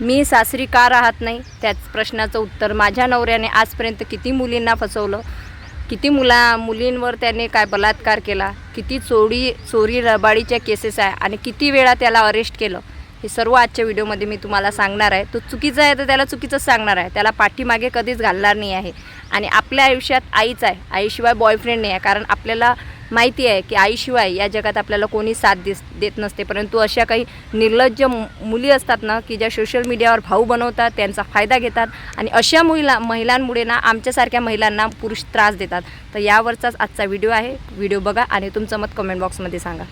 मी सासरी का राहत नाही? त्याच प्रश्नाचं उत्तर माझ्या नवऱ्याने आजपर्यंत किती मुलींना फसवलं? किती मुला मुलींवर त्याने काय बलात्कार केला? किती चोरी चोरी रबाडीच्या केसेस आहे आणि किती वेळा त्याला अरेस्ट केलं? हे सर्व आजच्या व्हिडिओमध्ये मी तुम्हाला सांगणार आहे. तो चुकीचा आहे तर त्याला चुकीचंच सांगणार आहे. त्याला पाठीमागे कधीच घालणार नाही आहे. आणि आपल्या आयुष्यात आईच आहे. आईशिवाय बॉयफ्रेंड नाही आहे. कारण आपल्याला माहिती आहे की आईशिवाय या जगात आपल्याला कोणी साथ दिस देत नसते. परंतु अशा काही निर्लज्ज मुली असतात ना की ज्या सोशल मीडियावर भाऊ बनवतात त्यांचा फायदा घेतात आणि अशा महिला महिलांमुळे ना आमच्यासारख्या महिलांना पुरुष त्रास देतात. तर यावरचाच आजचा व्हिडिओ आहे. व्हिडिओ बघा आणि तुमचं मत कमेंट बॉक्समध्ये सांगा.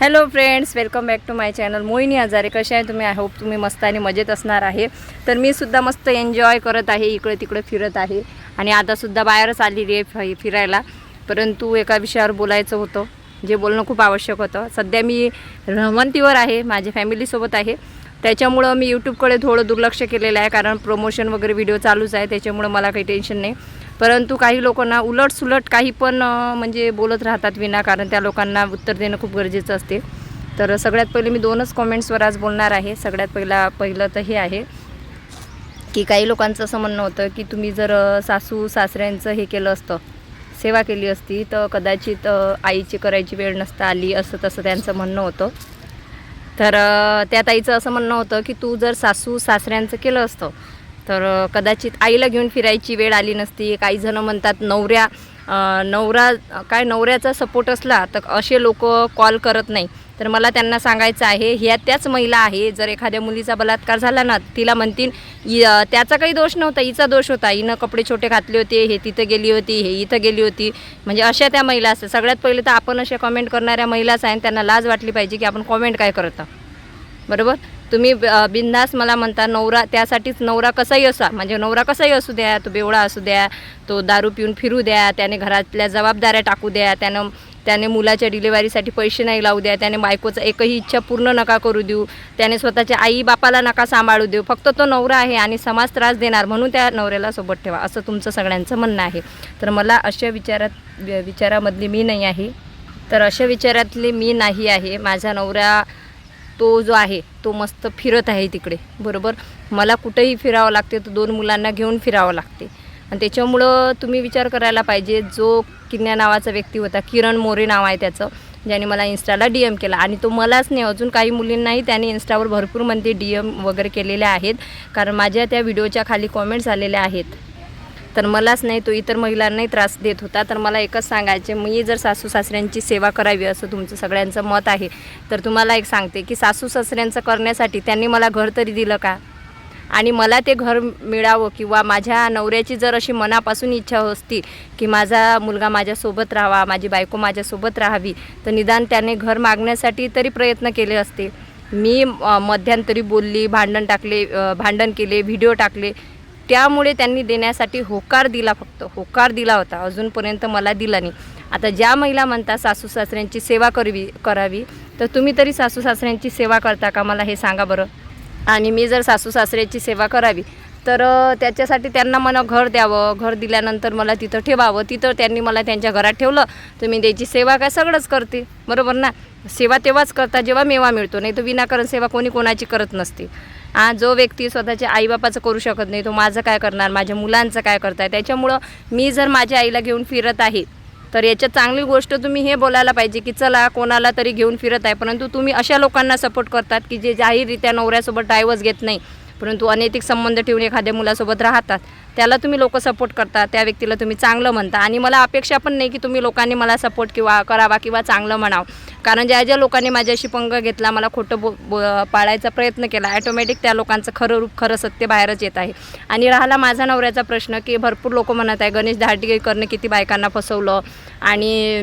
Hello friends welcome back to my channel Mohini Hazare कसे आहे तुम्ही? आय होप तुम्ही मस्त आणि मजेत असणार आहे. तर मी सुद्धा मस्त एन्जॉय करत आहे इकडे तिकडे फिरत आहे. आणि आतासुद्धा बाहेरच आलेली आहे फि फिरायला. परंतु एका विषयावर बोलायचं होतं जे बोलणं खूप आवश्यक होतं. सध्या मी रहमंतीवर आहे माझ्या फॅमिलीसोबत आहे. त्याच्यामुळं मी यूट्यूबकडे थोडं दुर्लक्ष केलेलं आहे कारण प्रमोशन वगैरे व्हिडिओ चालूच आहे त्याच्यामुळं मला काही टेन्शन नाही. परंतु काही लोकांना उलट सुलट काही पण म्हणजे बोलत राहतात विनाकारण त्या लोकांना उत्तर देणं खूप गरजेचं असते. तर सगळ्यात पहिले मी दोनच कॉमेंट्सवर आज बोलणार आहे. सगळ्यात पहिला पहिलं तर हे आहे की काही लोकांचं असं म्हणणं होतं की तुम्ही जर सासू सासऱ्यांचं हे केलं असतं सेवा केली असती तर कदाचित आईची करायची वेळ नसता आली असं तसं त्यांचं म्हणणं होतं. तर त्या ताईचं असं म्हणणं होतं की तू जर सासू सासऱ्यांचं केलं असतं तर कदाचित आईला घेऊन फिरायची वेळ आली नसती. काही जणं म्हणतात नवऱ्या नवरा काय नवऱ्याचा सपोर्ट असला तर असे लोक कॉल करत नाही. तर मला त्यांना सांगायचं आहे ह्या त्याच महिला आहे जर एखाद्या मुलीचा बलात्कार झाला ना तिला म्हणतील इ- त्याचा काही दोष नव्हता हिचा दोष होता. हिनं कपडे छोटे घातले होते हे तिथं गेली होती हे इथं गेली होती. म्हणजे अशा त्या महिला असतात. सगळ्यात पहिले तर आपण अशा कमेंट करणाऱ्या महिलाच आहे त्यांना लाज वाटली पाहिजे की आपण कॉमेंट काय करता. बरोबर? तुम्ही बिंदास मला म्हणता नवरा त्यासाठीच नवरा कसाही असा म्हणजे नवरा कसाही असू द्या तो बेवडा असू द्या तो दारू पिऊन फिरू द्या त्याने घरातल्या जबाबदाऱ्या टाकू द्या त्यानं त्याने मुलाच्या डिलिव्हरीसाठी पैसे नाही लावू द्या त्याने बायकोचा एकही इच्छा पूर्ण नका करू देऊ त्याने स्वतःच्या आई बापाला नका सांभाळू देऊ फक्त तो नवरा आहे आणि समाज त्रास देणार म्हणून त्या नवऱ्याला सोबत ठेवा असं तुमचं सगळ्यांचं म्हणणं आहे. तर मला अशा विचारात विचारामधली मी नाही आहे. तर अशा विचारातली मी नाही आहे. माझा नवरा तो जो आहे तो मस्त फिरत आहे तिकडे बरोबर? मला कुठेही फिरावं लागते तर दोन मुलांना घेऊन फिरावं लागते. आणि त्याच्यामुळं तुम्ही विचार करायला पाहिजे जो किन्या नावाचा व्यक्ती होता किरण मोरे नाव आहे त्याचं ज्याने मला इन्स्टाला डी एम केला. आणि तो मलाच नाही अजून काही मुलींनाही त्याने इन्स्टावर भरपूर म्हणते डी एम वगैरे केलेल्या आहेत. कारण माझ्या त्या व्हिडिओच्या खाली कॉमेंट्स आलेल्या आहेत. तर मलाच नाही तो इतर महिलांनाही त्रास देत होता. तर मला एकच सांगायचे मी जर सासू सासऱ्यांची सेवा करावी असं तुमचं सगळ्यांचं मत आहे तर तुम्हाला एक सांगते की सासू सासऱ्यांचं करण्यासाठी त्यांनी मला घर तरी दिलं का? आणि मला ते घर मिळावं किंवा माझ्या नवऱ्याची जर अशी मनापासून इच्छा असती की माझा मुलगा माझ्यासोबत राहावा माझी बायको माझ्यासोबत राहावी तर निदान त्याने घर मागण्यासाठी तरी प्रयत्न केले असते. मी मध्यंतरी मध्यांतरी बोलली भांडण टाकले भांडण केले व्हिडिओ टाकले. त्यामुळे त्यांनी देण्यासाठी होकार दिला फक्त. होकार दिला होता. अजूनपर्यंत मला दिला नाही. आता ज्या महिला म्हणतात सासू सासऱ्यांची सेवा करवी करावी तर तुम्ही तरी सासू सासऱ्यांची सेवा करता का? मला हे सांगा बरं. आणि मी जर सासू सासऱ्याची सेवा करावी तर त्याच्यासाठी त्यांना मला घर द्यावं. घर दिल्यानंतर मला तिथं ठेवावं. तिथं त्यांनी मला त्यांच्या घरात ठेवलं तर मी त्याची सेवा काय सगळंच करते. बरोबर ना? सेवा तेव्हाच करता जेव्हा मेवा मिळतो. नाही तर विनाकारण सेवा कोणी कोणाची करत नसते. हा जो व्यक्ती स्वतःच्या आईबापाचं करू शकत नाही तो माझं काय करणार? माझ्या मुलांचं काय करताय? त्याच्यामुळं मी जर माझ्या आईला घेऊन फिरत आहे तर याच्यात चांगली गोष्ट तुम्ही हे बोलायला पाहिजे की चला कोणाला तरी घेऊन फिरत आहे. परंतु तुम्ही अशा लोकांना सपोर्ट करतात की जे जाहीररित्या नवऱ्यासोबत डायव्हर्स घेत नाही. परंतु अनैतिक संबंध ठेवून एखाद्या मुलासोबत राहतात. त्याला तुम्ही लोक सपोर्ट करता त्या व्यक्तीला तुम्ही चांगलं म्हणता. आणि मला अपेक्षा पण नाही की तुम्ही लोकांनी मला सपोर्ट किंवा करावा किंवा चांगलं म्हणावं. कारण ज्या ज्या लोकांनी माझ्याशी पंग घेतला मला खोटं बो बो पाळायचा प्रयत्न केला ॲटोमॅटिक त्या लोकांचं खरं रूप खरं सत्य बाहेरच येत आहे. आणि राहिला माझा नवऱ्याचा प्रश्न की भरपूर लोक म्हणत आहे गणेश धारटीकरनं किती बायकांना फसवलं आणि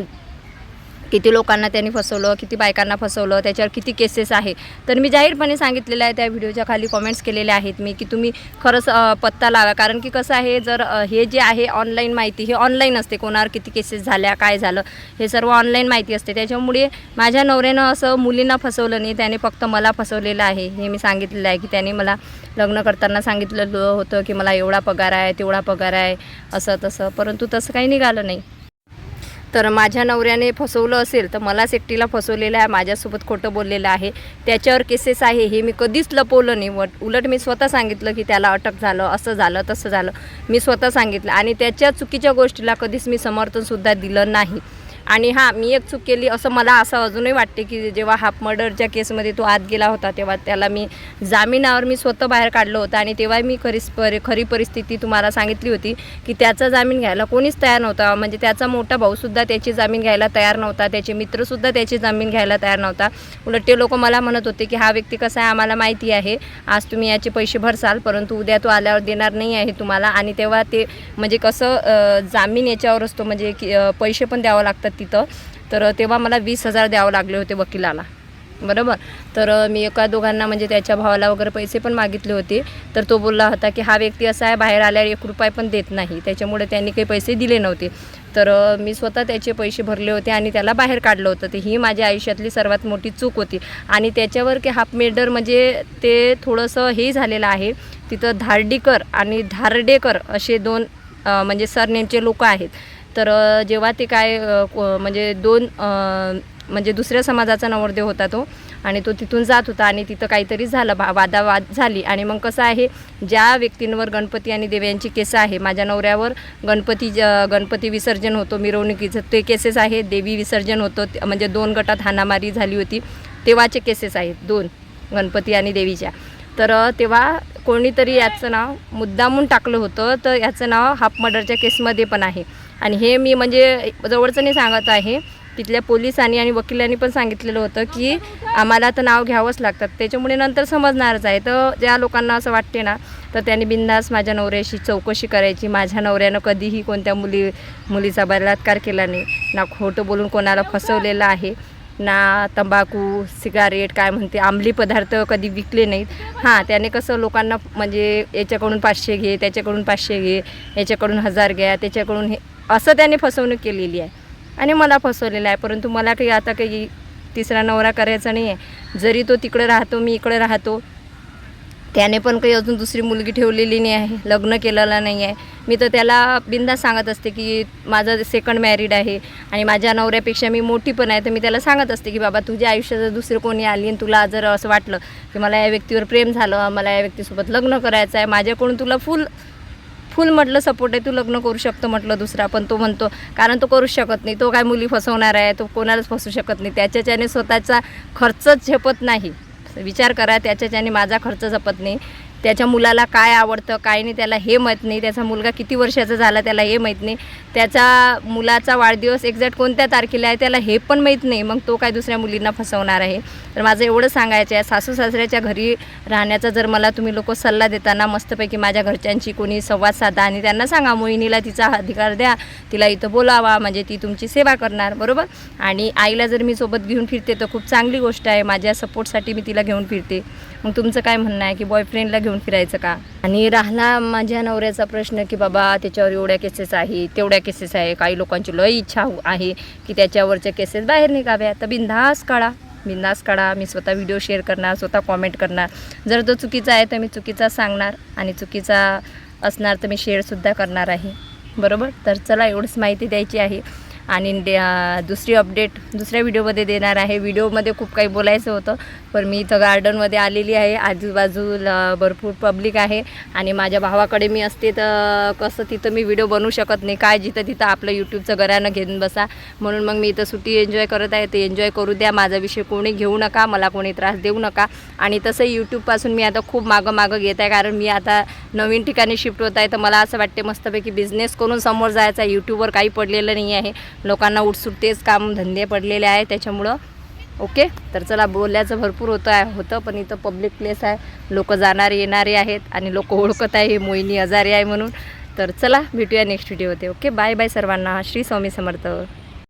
किती लोकांना त्यांनी फसवलं किती बायकांना फसवलं त्याच्यावर किती केसेस आहे. तर मी जाहीरपणे सांगितलेलं आहे त्या व्हिडिओच्या खाली कॉमेंट्स केलेल्या आहेत मी की तुम्ही खरंच पत्ता लावा. कारण की कसं आहे जर हे जे आहे ऑनलाईन माहिती हे ऑनलाईन असते कोणावर किती केसेस झाल्या काय झालं हे सर्व ऑनलाईन माहिती असते. त्याच्यामुळे माझ्या नवऱ्यानं असं मुलींना फसवलं नाही त्याने फक्त मला फसवलेलं आहे. हे मी सांगितलेलं आहे की त्याने मला लग्न करताना सांगितलेलं होतं की मला एवढा पगार आहे तेवढा पगार आहे असं तसं. परंतु तसं काही निघालं नाही. तर माझ्या नवऱ्याने फसवलं असेल तर मलाच एकटीला फसवलेलं आहे माझ्यासोबत खोटं बोललेलं आहे. त्याच्यावर केसेस आहे हे मी कधीच लपवलं नाही. वट उलट मी स्वतः सांगितलं की त्याला अटक झालं असं झालं तसं झालं. मी स्वतः सांगितलं आणि त्याच्या चुकीच्या गोष्टीला कधीच मी समर्थनसुद्धा दिलं नाही. आणि हां मी एक चूक केली असं मला असं अजूनही वाटते की जेव्हा हाफ मर्डरच्या केसमध्ये तो आत गेला होता तेव्हा त्याला मी जामिनावर मी स्वतः बाहेर काढलं होतं आणि तेव्हा मी खरी परि खरी परिस्थिती तुम्हाला सांगितली होती की त्याचा जामीन घ्यायला कोणीच तयार नव्हता. म्हणजे त्याचा मोठा भाऊसुद्धा त्याची जामीन घ्यायला तयार नव्हता त्याचे मित्रसुद्धा त्याची जामीन घ्यायला तयार नव्हता. उलट ते लोक मला म्हणत होते की हा व्यक्ती कसा आहे आम्हाला माहिती आहे. आज तुम्ही याचे पैसे भरसाल परंतु उद्या तो आल्यावर देणार नाही आहे तुम्हाला. आणि तेव्हा ते म्हणजे कसं जामीन याच्यावर असतो म्हणजे की पैसे पण द्यावं लागतात तिथं. तर तेव्हा मला वीस हजार द्यावं लागले होते वकिलाला. बरोबर? तर मी एका दोघांना म्हणजे त्याच्या भावाला वगैरे पैसे पण मागितले होते. तर तो बोलला होता की हा व्यक्ती असा आहे बाहेर आल्यावर एक रुपये पण देत नाही. त्याच्यामुळे त्यांनी काही पैसे दिले नव्हते. तर मी स्वतः त्याचे पैसे भरले होते आणि त्याला बाहेर काढलं होतं. ते ही माझ्या आयुष्यातली सर्वात मोठी चूक होती. आणि त्याच्यावर की हाफ मेडर म्हणजे ते थोडंसं हे झालेलं आहे. तिथं धारडीकर आणि धारडेकर असे दोन म्हणजे सरनेमचे लोक आहेत. तर जेव्हा ते काय म्हणजे दोन म्हणजे दुसऱ्या समाजाचा नवरदेव होता तो आणि तो तिथून जात होता आणि तिथं काहीतरी झालं भा वादावाद झाली आणि मग कसं आहे ज्या व्यक्तींवर गणपती आणि देव्यांची केस आहे माझ्या नवऱ्यावर गणपती ज- गणपती विसर्जन होतो मिरवणुकीचं ते केसेस आहे देवी विसर्जन होतं म्हणजे दोन गटात हानामारी झाली होती तेव्हाचे केसेस आहेत दोन गणपती आणि देवीच्या. तर तेव्हा कोणीतरी याचं नाव मुद्दामून टाकलं होतं तर याचं नाव हाफ मर्डरच्या केसमध्ये पण आहे. आणि हे मी म्हणजे जवळचं नाही सांगत आहे. तिथल्या पोलिसांनी आणि वकिलांनी पण सांगितलेलं होतं की आम्हाला तर नाव घ्यावंच लागतात त्याच्यामुळे नंतर समजणारच आहे. तर ज्या लोकांना असं वाटते ना तर त्यांनी बिंदास माझ्या नवऱ्याशी चौकशी करायची. माझ्या नवऱ्यानं कधीही कोणत्या मुली मुलीचा बलात्कार केला नाही. ना खोटं बोलून कोणाला फसवलेलं आहे ना तंबाखू सिगारेट काय म्हणते आंबली पदार्थ कधी विकले नाहीत. हां त्याने कसं लोकांना म्हणजे याच्याकडून पाचशे घे त्याच्याकडून पाचशे घे याच्याकडून हजार घ्या त्याच्याकडून हे असं त्याने फसवणूक केलेली आहे. आणि मला फसवलेलं आहे. परंतु मला काही आता काही तिसरा नवरा करायचा नाही आहे. जरी तो तिकडे राहतो मी इकडे राहतो त्याने पण काही अजून दुसरी मुलगी ठेवलेली नाही आहे. लग्न केलेलं नाही आहे. मी तर त्याला बिंदा सांगत असते की माझं सेकंड मॅरिड आहे आणि माझ्या नवऱ्यापेक्षा मी मोठी पण आहे. तर मी त्याला सांगत असते की बाबा तुझ्या आयुष्यात जर दुसरं कोणी आली आणि तुला जर असं वाटलं की मला या व्यक्तीवर प्रेम झालं मला या व्यक्तीसोबत लग्न करायचं आहे माझ्याकडून तुला फुल फुल म्हटलं सपोर्ट आहे तू लग्न करू शकतो म्हटलं दुसरा पण तो म्हणतो कारण तो करूच शकत नाही. तो काय मुली फसवणार आहे तो कोणालाच फसू शकत नाही. त्याच्याच्याने स्वतःचा खर्चच झेपत नाही. विचार करा त्याच्याच्याने माझा खर्च झपत नाही. त्याच्या मुलाला काय आवडतं काय नाही त्याला हे माहीत नाही. त्याचा मुलगा किती वर्षाचा झाला त्याला हे माहीत नाही. त्याचा मुलाचा वाढदिवस एक्झॅक्ट कोणत्या तारखेला आहे त्याला हे पण माहीत नाही. मग तो काय दुसऱ्या मुलींना फसवणार आहे? तर माझं एवढं सांगायचं आहे सासू सासऱ्याच्या घरी राहण्याचा जर मला तुम्ही लोक सल्ला देताना मस्तपैकी माझ्या घरच्यांची कोणी संवाद साधा आणि त्यांना सांगा मोहिनीला तिचा अधिकार द्या तिला इथं बोलावा म्हणजे ती तुमची सेवा करणार बरोबर? आणि आईला जर मी सोबत घेऊन फिरते तर खूप चांगली गोष्ट आहे. माझ्या सपोर्टसाठी मी तिला घेऊन फिरते. मग तुमचं काय म्हणणं आहे की बॉयफ्रेंडला घेऊन फिरायचं का? आणि राहिला माझ्या नवऱ्याचा प्रश्न की बाबा त्याच्यावर एवढ्या केसेस आहे तेवढ्या केसेस आहे. काही लोकांची लय इच्छा हो- आहे की त्याच्यावरच्या केसेस बाहेर निघाव्या तर बिंदास काढा. बिंदास काढा. मी स्वतः व्हिडिओ शेअर करणार स्वतः कॉमेंट करणार. जर तो चुकीचा आहे तर मी चुकीचा सांगणार आणि चुकीचा असणार तर मी शेअरसुद्धा करणार आहे. बरोबर? तर चला एवढंच माहिती द्यायची आहे. आणि दुसरी अपडेट दुसऱ्या व्हिडिओमध्ये देणार आहे. व्हिडिओमध्ये खूप काही बोलायचं होतं पण मी इथं गार्डनमध्ये आलेली आहे. आजूबाजूला भरपूर पब्लिक आहे आणि माझ्या भावाकडे मी असते तर कसं तिथं मी व्हिडिओ बनवू शकत नाही. काय जिथं तिथं आपलं यूट्यूबचं घरानं घेऊन बसा. म्हणून मग मी इथं सुट्टी एन्जॉय करत आहे. ते एन्जॉय करू द्या. माझा विषय कोणी घेऊ नका. मला कोणी त्रास देऊ नका. आणि तसं यूट्यूबपासून मी आता खूप मागं मागं घेत आहे. कारण मी आता नवीन ठिकाणी शिफ्ट होत आहे. तर मला असं वाटते मस्तपैकी बिझनेस करून समोर जायचा यूट्यूबवर काही पडलेलं नाही आहे. लोकांना उठसूट तेच काम धंदे पडलेले आहे त्याच्यामुळं. ओके? तर चला बोलायचं भरपूर होतं आहे होतं पण इथं पब्लिक प्लेस आहे. लोक जाणारे येणारे आहेत आणि लोक ओळखत आहे हे मोहिनी आजारी आहे म्हणून. तर चला भेटूया नेक्स्ट व्हिडिओ होते ओके? बाय बाय सर्वांना. श्री स्वामी समर्थ.